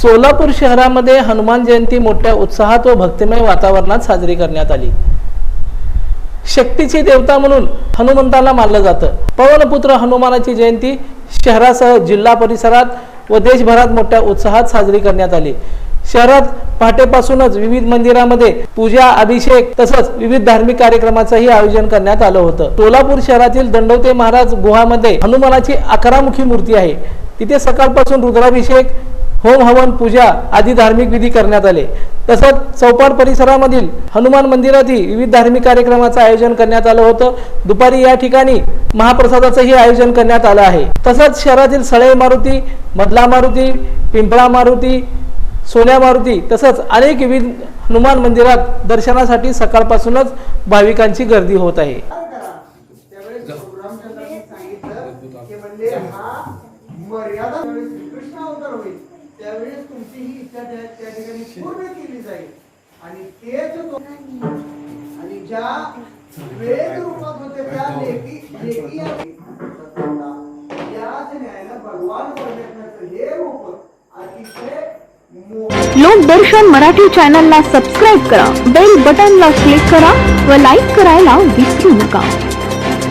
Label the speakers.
Speaker 1: सोलापूर शहरामध्ये हनुमान जयंती मोठ्या उत्साहात व भक्तिमय वातावरणात साजरी करण्यात आली. शक्तीची देवता म्हणून हनुमंताला मानलं जातं. पवनपुत्र हनुमानाची जयंती शहरासह जिल्हा परिसरात व देशभरात मोठ्या उत्साहात साजरी करण्यात आली. शहरात पहाटेपासूनच विविध मंदिरामध्ये पूजा अभिषेक तसंच विविध धार्मिक कार्यक्रमाचंही आयोजन करण्यात आलं होतं. सोलापूर शहरातील दंडवते महाराज गुहामध्ये हनुमानाची अकरामुखी मूर्ती आहे. तिथे सकाळपासून रुद्राभिषेक होम हवन पूजा आदी धार्मिक विधी करण्यात आले. तसंच चौपाट परिसरामधील हनुमान मंदिरातही विविध धार्मिक कार्यक्रमाचं आयोजन करण्यात आलं होतं. दुपारी या ठिकाणी महाप्रसादाचंही आयोजन करण्यात आलं आहे. तसंच शहरातील सळे मारुती मधला मारुती पिंपळा मारुती सोन्या मारुती तसंच अनेक विविध हनुमान मंदिरात दर्शनासाठी सकाळपासूनच भाविकांची गर्दी होत आहे.
Speaker 2: म्हणजे मर्यादा कृष्ण अवतार होईल. त्यावेळेस तुमची ही इच्छा त्या ठिकाणी पूर्ण केली जाईल. आणि तेच तो आणि ज्या वेद रूपात होते त्या लेखी लेखी याच न्यायाला भगवान परमेश्वराचं हे रूप अतिशय मोठं
Speaker 3: लोकदर्शन मराठी चॅनलला सबस्क्राईब करा. बेल बटनला क्लिक करा व लाईक करायला विसरू नका.